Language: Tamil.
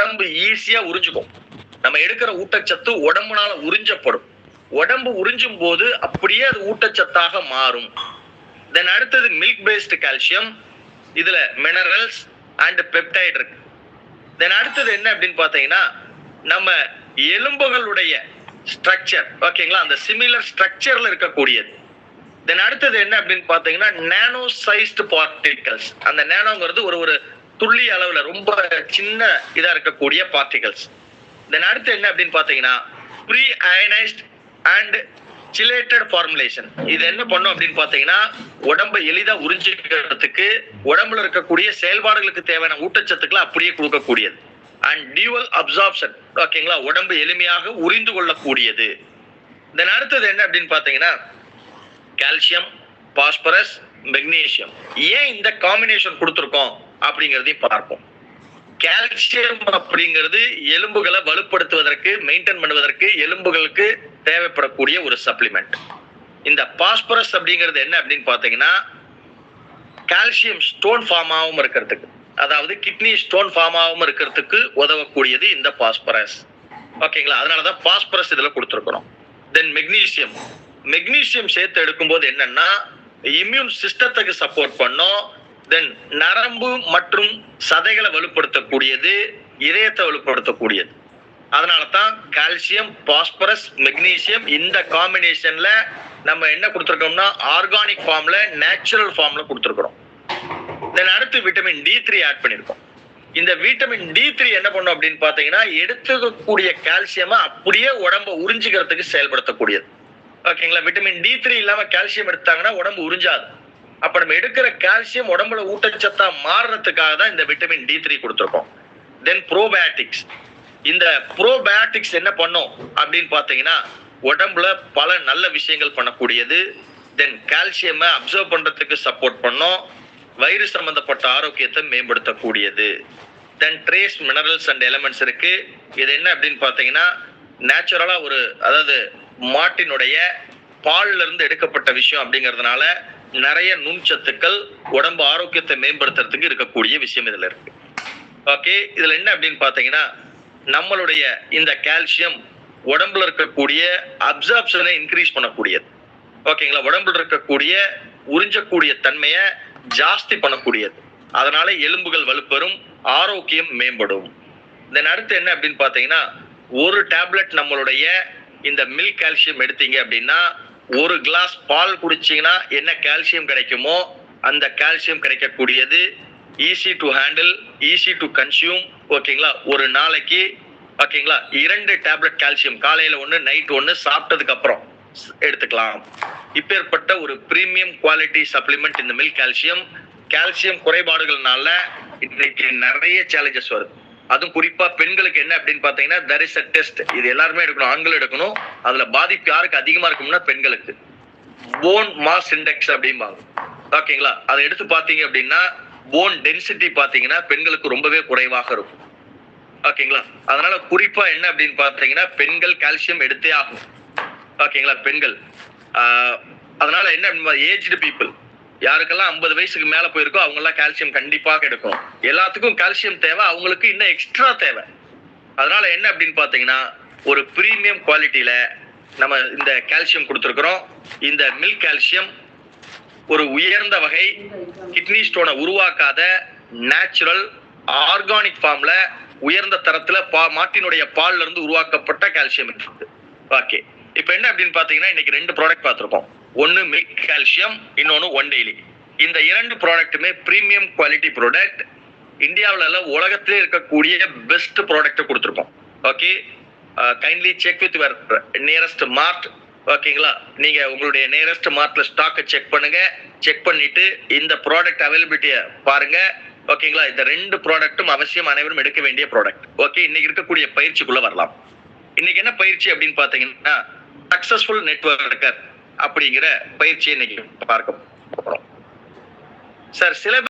உடம்பு ஈஸியா உறிஞ்சுக்கும். நம்ம எடுக்கிற ஊட்டச்சத்து உடம்புனால உறிஞ்சப்படும். உடம்பு உறிஞ்சும் போது அப்படியே அது ஊட்டச்சத்தாக மாறும். தென் அடுத்தது மில்க் பேஸ்டு கால்சியம் இதுல மினரல்ஸ் அண்ட் பெப்டைட் இருக்கு. தென் அடுத்தது என்ன அப்படின்னு பாத்தீங்கன்னா நம்ம எலும்புகளுடைய ஸ்ட்ரக்சர் ஓகேங்களா அந்த சிமிலர் ஸ்ட்ரக்சர்ல இருக்கக்கூடியது. தென் அடுத்தது என்ன அப்படின்னு பார்த்தீங்கன்னா நேனோ சைஸ்டு பார்ட்டிகல்ஸ் அந்த நேனோங்கிறது ஒரு ஒரு துள்ளி அளவுல ரொம்ப சின்ன இதா இருக்கக்கூடிய பார்ட்டிகல்ஸ் தென் அடுத்து என்ன அப்படின்னு பாத்தீங்கன்னா free ionised and chelated formulation இது என்ன பண்ணும் அப்படின்னு பாத்தீங்கன்னா உடம்பை எளிதா உறிஞ்சிக்கிறதுக்கு உடம்புல இருக்கக்கூடிய செயல்பாடுகளுக்கு தேவையான ஊட்டச்சத்துக்களை அப்படியே கொடுக்கக்கூடியது. அண்ட் டியூவல் அப்சார்ப்ஷன் ஓகேங்களா உடம்பு எளிமையாக உறிந்து கொள்ளக்கூடியது. தென் அடுத்தது என்ன அப்படின்னு பாத்தீங்கன்னா கால்சியம் பாஸ்பரஸ் மெக்னீசியம் ஏன் இந்த காம்பினேஷன் கொடுத்துருக்கோம்? அப்படிங்கிறதையும் பார்ப்போம். கால்சியம் அப்படிங்கிறது எலும்புகளை வலுப்படுத்துவதற்கு மெயின்டைன் பண்ணுவதற்கு எலும்புகளுக்கு தேவைப்படக்கூடிய ஒரு சப்ளிமெண்ட் இந்த பாஸ்பரஸ் அப்படிங்கிறது என்ன அப்படின்னு பார்த்தீங்கன்னா கால்சியம் ஸ்டோன் ஃபார்ம் ஆகாம இருக்கிறதுக்கு அதாவது கிட்னி ஸ்டோன் ஃபார்ம் ஆகாம இருக்கிறதுக்கு உதவக்கூடியது இந்த பாஸ்பரஸ் ஓகேங்களா? அதனால தான் பாஸ்பரஸ் இதில் கொடுத்துருக்குறோம். தென் மெக்னீசியம் மெக்னீசியம் சேர்த்து எடுக்கும்போது என்னன்னா இம்யூன் சிஸ்டத்துக்கு சப்போர்ட் பண்ணும். தென் நரம்பு மற்றும் சதைகளை வலுப்படுத்தக்கூடியது இதயத்தை வலுப்படுத்தக்கூடியது. அதனால தான் கால்சியம் பாஸ்பரஸ் மெக்னீசியம் இந்த காம்பினேஷன்ல நம்ம என்ன கொடுத்துருக்கோம்னா ஆர்கானிக் ஃபார்ம்ல நேச்சுரல் ஃபார்ம்ல கொடுத்துருக்குறோம். தென் அடுத்து விட்டமின் டி த்ரீ ஆட் பண்ணியிருக்கோம் இந்த விட்டமின் டி த்ரீ என்ன பண்ணும் அப்படின்னு பார்த்தீங்கன்னா எடுத்துக்கக்கூடிய கால்சியமை அப்படியே உடம்ப உறிஞ்சிக்கிறதுக்கு செயல்படுத்தக்கூடியது. ஓகேங்களா விட்டமின் டி த்ரீ இல்லாம கால்சியம் எடுத்தாங்கன்னா உடம்பு உறிஞ்சாது. அப்ப நம்ம எடுக்கிற கால்சியம் உடம்புல ஊட்டச்சத்தா மாறுறதுக்காக தான் இந்த விட்டமின் டி த்ரீ கொடுத்துருக்கோம். தென் ப்ரோபயாட்டிக்ஸ் இந்த ப்ரோபயாட்டிக்ஸ் என்ன பண்ணும் அப்படின்னு பாத்தீங்கன்னா உடம்புல பல நல்ல விஷயங்கள் பண்ணக்கூடியது. தென் கால்சியமை அப்சர்வ் பண்றதுக்கு சப்போர்ட் பண்ணும். வயிறு சம்பந்தப்பட்ட ஆரோக்கியத்தை மேம்படுத்தக்கூடியது. Then trace minerals and elements இருக்கு. இது என்ன அப்படின்னு பாத்தீங்கன்னா நேச்சுரலா ஒரு அதாவது மாட்டினுடைய பால்ல இருந்து எடுக்கப்பட்ட விஷயம் அப்படிங்கிறதுனால நிறைய நுண்சத்துக்கள் உடம்பு ஆரோக்கியத்தை மேம்படுத்துறதுக்கு இருக்கக்கூடிய விஷயம் இதுல இருக்கு. ஓகே இதுல என்ன அப்படின்னு பாத்தீங்கன்னா நம்மளுடைய இந்த கால்சியம் உடம்புல இருக்கக்கூடிய அப்சார்ப்ஷனை இன்க்ரீஸ் பண்ணக்கூடியது. ஓகேங்களா உடம்புல இருக்கக்கூடிய உறிஞ்சக்கூடிய தன்மையை ஜாஸ்தி பண்ணக்கூடியது. அதனால எலும்புகள் வலுப்பெறும் ஆரோக்கியம் மேம்படும். தென் அடுத்து என்ன அப்படின்னு பாத்தீங்கன்னா ஒரு டேப்லெட் நம்மளுடைய இந்த மில்க் கால்சியம் எடுத்தீங்க அப்படின்னா ஒரு கிளாஸ் பால் குடிச்சீங்கன்னா என்ன கால்சியம் கிடைக்குமோ அந்த கால்சியம் கிடைக்கக்கூடியது easy to handle easy to consume ஓகேங்களா ஒரு நாளைக்கு ஓகேங்களா இரண்டு டேப்லெட் கால்சியம் காலையில் ஒன்று நைட் ஒன்று சாப்பிட்டதுக்கு அப்புறம் எடுத்துக்கலாம். இப்பேற்பட்ட ஒரு பிரீமியம் குவாலிட்டி சப்ளிமெண்ட் இந்த மில்க் கால்சியம் கால்சியம் குறைபாடுகள்னால இன்னைக்கு நிறைய சேலஞ்சஸ் வருது. அதுவும் குறிப்பா பெண்களுக்கு என்ன அப்படின்னு பாத்தீங்கன்னா தர் இஸ் அ டெஸ்ட் இது எல்லாருமே எடுக்கணும் ஆண்கள் எடுக்கணும். அதுல பாதிப்பு யாருக்கு அதிகமா இருக்கும்னா பெண்களுக்கு. போன் மாஸ் இண்டெக்ஸ் அப்படிம்பாங்க. ஓகேங்களா? அதை எடுத்து பாத்தீங்க அப்படின்னா போன் டென்சிட்டி பாத்தீங்கன்னா பெண்களுக்கு ரொம்பவே குறைவாக இருக்கும். ஓகேங்களா? அதனால குறிப்பா என்ன அப்படின்னு பாத்தீங்கன்னா பெண்கள் கால்சியம் எடுத்தே ஆகும் ஓகேங்களா? பெண்கள். அதனால என்ன ஏஜ்டு பீப்புள் யாருக்கெல்லாம் ஐம்பது வயசுக்கு மேல போயிருக்கோ அவங்க எல்லாம் கால்சியம் கண்டிப்பாக கிடைக்கும் எல்லாத்துக்கும் கால்சியம் தேவை அவங்களுக்கு இன்னும் எக்ஸ்ட்ரா தேவை. அதனால என்ன அப்படின்னு பாத்தீங்கன்னா ஒரு பிரீமியம் குவாலிட்டியில நம்ம இந்த கால்சியம் கொடுத்துருக்குறோம். இந்த மில்க் கால்சியம் ஒரு உயர்ந்த வகை கிட்னி ஸ்டோனை உருவாக்காத நேச்சுரல் ஆர்கானிக் ஃபார்ம்ல உயர்ந்த தரத்துல பா மாட்டினுடைய பால்ல இருந்து உருவாக்கப்பட்ட கால்சியம் இருக்கு. ஓகே இப்போ என்ன அப்படின்னு பாத்தீங்கன்னா இன்னைக்கு ரெண்டு ப்ராடக்ட் பார்த்துருக்கோம். ஒன்று மிக் கால்சியம் இன்னொன்று ஒன் டெய்லி இந்த இரண்டு ப்ராடக்ட்டுமே ப்ரீமியம் குவாலிட்டி ப்ராடக்ட் இந்தியாவில் உலகத்திலே இருக்கக்கூடிய பெஸ்ட் ப்ராடக்ட்டை கொடுத்துருக்கோம். Okay kindly check with your nearest mart ஓகேங்களா நீங்க உங்களுடைய நியரஸ்ட் மார்ட்ல ஸ்டாக்கை செக் பண்ணுங்க. செக் பண்ணிட்டு இந்த ப்ராடக்ட் அவைலபிலிட்டியை பாருங்க. ஓகேங்களா இந்த ரெண்டு ப்ராடக்ட்டும் அவசியம் அனைவரும் எடுக்க வேண்டிய ப்ராடக்ட் ஓகே இன்னைக்கு இருக்கக்கூடிய பயிற்சிக்குள்ள வரலாம். இன்னைக்கு என்ன பயிற்சி அப்படின்னு பாத்தீங்கன்னா சக்சஸ்ஃபுல் நெட்வொர்க்கர் அப்படிங்கிற பயிற்சியை இன்னைக்கு பார்க்க போறோம். சார் சில